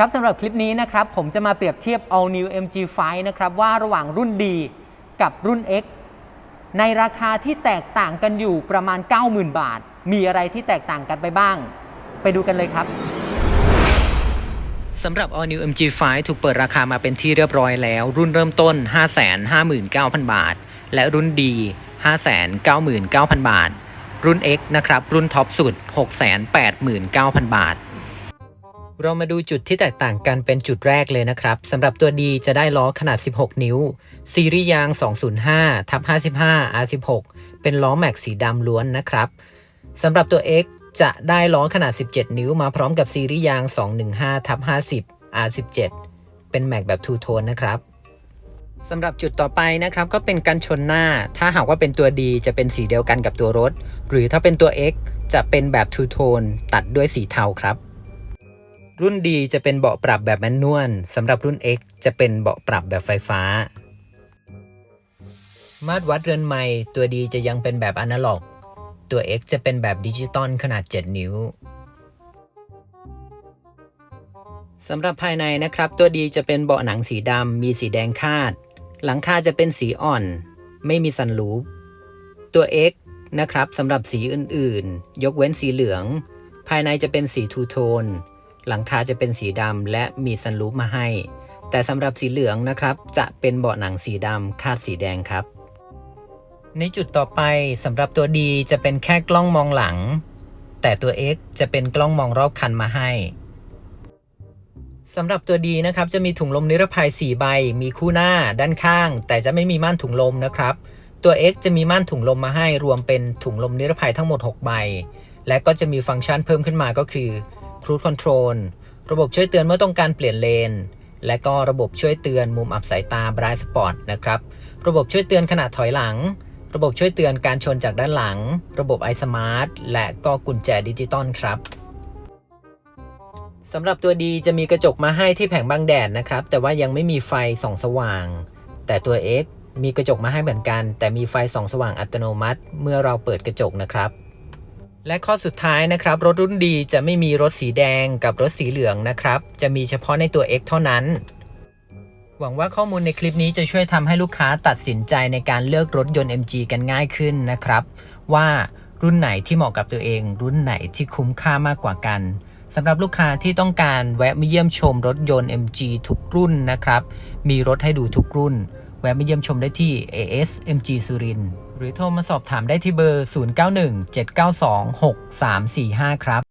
ครับสำหรับคลิปนี้นะครับผมจะมาเปรียบเทียบ All New MG5 นะครับว่าระหว่างรุ่น D กับรุ่น X ในราคาที่แตกต่างกันอยู่ประมาณ 90,000 บาท มีอะไรที่แตกต่างกันไปบ้าง ไปดูกันเลยครับสำหรับ All New MG5 ถูกเปิดราคามาเป็นที่เรียบร้อยแล้ว รุ่นเริ่มต้น 559,000 บาท และรุ่น D 599,000 บาท รุ่น X นะครับรุ่นท็อปสุด 689,000 บาท เรามาดูจุดที่แตกต่างกันเป็นจุดแรกเลยนะครับสำหรับตัว D จะได้ล้อขนาด 16 นิ้ว ซีรีส์ยาง 205ทับ55 R16 เป็นล้อแม็กสีดำล้วนนะครับสำหรับตัว X จะได้ล้อขนาด 17 นิ้วมาพร้อมกับซีรีส์ยาง 215ทับ50 R17 เป็นแม็กแบบทูโทนนะครับสำหรับจุดต่อไปนะครับก็เป็นกันชนหน้า ถ้าหากว่าเป็นตัว D จะเป็นสีเดียวกันกับตัวรถ หรือถ้าเป็นตัว X จะเป็นแบบทูโทนตัดด้วยสีเทาครับ รุ่น D จะเป็นเบาะปรับแบบแมนนวลสำหรับรุ่น X จะเป็นเบาะปรับแบบไฟฟ้า มาตรวัดเรือนไม้ตัว D จะยังเป็นแบบอนาล็อก ตัว X จะเป็นแบบดิจิตอลขนาด 7 นิ้วสำหรับภายในนะครับ ตัว D จะเป็นเบาะหนังสีดำมีสีแดงคาด หลังคาจะเป็นสีอ่อน ไม่มีซันรูฟตัว X นะครับสำหรับสีอื่นๆ ยกเว้นสีเหลือง ภายในจะเป็นสีทูโทน หลังคาจะเป็นสีดำและมีซันรูฟมาให้ แต่สำหรับสีเหลืองนะครับ จะเป็นเบาะหนังสีดำคาดสีแดงครับ ในจุดต่อไปสำหรับตัว D จะเป็นแค่กล้องมองหลัง แต่ตัว X จะเป็นกล้องมองรอบคันมาให้สำหรับตัว D นะครับจะมีถุงลมนิรภัย 4 ใบ มีคู่หน้าด้านข้าง แต่จะไม่มีม่านถุงลมนะครับ ตัว X จะมีม่านถุงลมมาให้รวมเป็นถุงลมนิรภัยทั้งหมด 6 ใบ และก็จะมีฟังก์ชันเพิ่มขึ้นมาก็คือ Cruise Control ระบบช่วยเตือนเมื่อต้องการเปลี่ยนเลน และก็ระบบช่วยเตือนมุมอับสายตา Bright Spot นะครับ ระบบช่วยเตือนขณะถอยหลัง ระบบช่วยเตือนการชนจากด้านหลัง ระบบ iSmart และก็กุญแจดิจิตอลครับสำหรับตัวดีจะมีกระจกมาให้ที่แผงบังแดดนะครับ แต่ว่ายังไม่มีไฟส่องสว่าง แต่ตัว X มีกระจกมาให้เหมือนกัน แต่มีไฟส่องสว่างอัตโนมัติ เมื่อเราเปิดกระจกนะครับ และข้อสุดท้ายนะครับ รถรุ่นดีจะไม่มีรถสีแดงกับรถสีเหลืองนะครับ จะมีเฉพาะในตัว X เท่านั้น หวังว่าข้อมูลในคลิปนี้จะช่วยทำให้ลูกค้าตัดสินใจในการเลือกรถยนต์ MG กันง่ายขึ้นนะครับ ว่ารุ่นไหนที่เหมาะกับตัวเอง รุ่นไหนที่คุ้มค่ามากกว่ากันสำหรับลูกค้าที่ต้องการแวะมาเยี่ยมชมรถยนต์ MG ทุกรุ่นนะครับ มีรถให้ดูทุกรุ่น แวะมาเยี่ยมชมได้ที่ AS MG สุรินทร์ หรือโทรมาสอบถามได้ที่เบอร์ 0917926345 ครับ